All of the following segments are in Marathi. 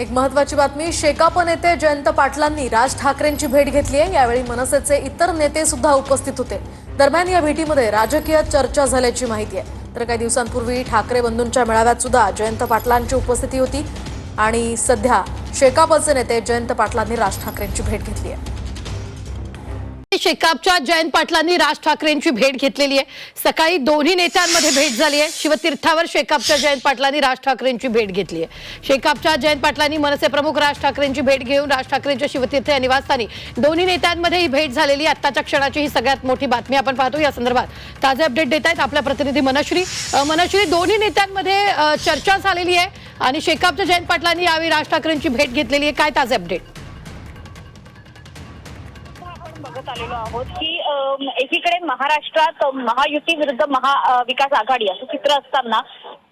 एक महत्वाची बातमी शेकाप नेते जयंत पाटलांनी राज ठाकरेंची भेट घेतली आहे. यावेळी मनसेचे इतर नेते सुद्धा उपस्थित होते. दरम्यान या भेटीमध्ये राजकीय चर्चा झाल्याची माहिती आहे. तर काही दिवसांपूर्वी ठाकरे बंधूंच्या मेळाव्यात सुद्धा जयंत पाटलांची उपस्थिती होती आणि सध्या शेकापचे नेते जयंत पाटलांनी राज ठाकरेंची भेट घेतली आहे. शेकापच्या जयंत पाटलांनी राज ठाकरेंची भेट घेतलेली आहे. सकाळी दोन्ही नेत्यांमध्ये भेट झाली आहे. शिवतीर्थावर शेकापच्या जयंत पाटलांनी राज ठाकरेंची भेट घेतली आहे. शेकापच्या जयंत पाटलांनी मनसे प्रमुख राज ठाकरेंची भेट घेऊन राज ठाकरेंच्या शिवतीर्थ या निवासस्थानी दोन्ही नेत्यांमध्ये ही भेट झालेली आहे. आत्ताच्या क्षणाची ही सगळ्यात मोठी बातमी आपण पाहतो. या संदर्भात ताजे अपडेट देत आहेत आपल्या प्रतिनिधी मनश्री. मनश्री दोन्ही नेत्यांमध्ये चर्चा झालेली आहे आणि शेकापच्या जयंत पाटलांनी यावेळी राज ठाकरेंची भेट घेतलेली आहे. काय ताजे अपडेट? आपण बघत आलेलो आहोत की एकीकडे महाराष्ट्रात महायुती विरुद्ध महाविकास आघाडी असं चित्र असताना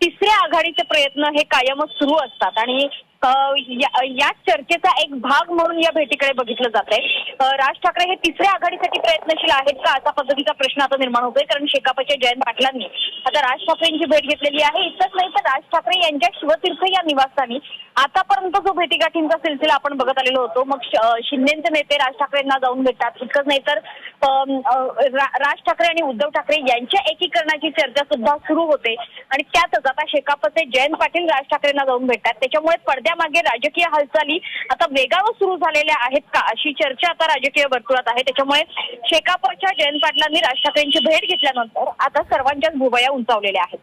तिसऱ्या आघाडीचे प्रयत्न हे कायमच सुरू असतात. आणि या- चर्चेचा एक भाग म्हणून या भेटीकडे बघितलं जात आहे राज ठाकरे हे तिसऱ्या आघाडीसाठी प्रयत्नशील आहेत का? असा पद्धतीचा प्रश्न आता निर्माण होतोय कारण शेकापच्या जयंत पाटलांनी आता राज ठाकरेंची भेट घेतलेली आहे. इतकंच नाही तर राज ठाकरे यांच्या शिवतीर्थ या निवासस्थानी आतापर्यंत जो भेटीगाठींचा सिलसिला आपण बघत आलेलो होतो मग श- शिंदेचे नेते राज ठाकरेंना जाऊन भेटतात. इतकंच नाही तर राज ठाकरे आणि उद्धव ठाकरे यांच्या एकीकरणाची चर्चा सुद्धा सुरू होते. आणि त्यातच आता शेकापचे जयंत पाटील राज ठाकरेंना जाऊन भेटतात. त्याच्यामुळे पडद्यामागे राजकीय हालचाली आता वेगावर सुरू झालेल्या आहेत का? अशी चर्चा आता राजकीय वर्तुळात आहे. त्याच्यामुळे शेकापच्या जयंत पाटलांनी राज ठाकरेंची भेट घेतल्यानंतर आता सर्वांच्याच भुवया उंचावलेल्या आहेत.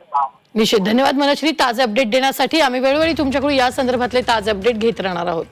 निश्चित. धन्यवाद मनश्री. ताजे अपडेट देण्यासाठी आम्ही वेळोवेळी तुमच्याकडून या संदर्भातले ताजे अपडेट घेत राहणार आहोत.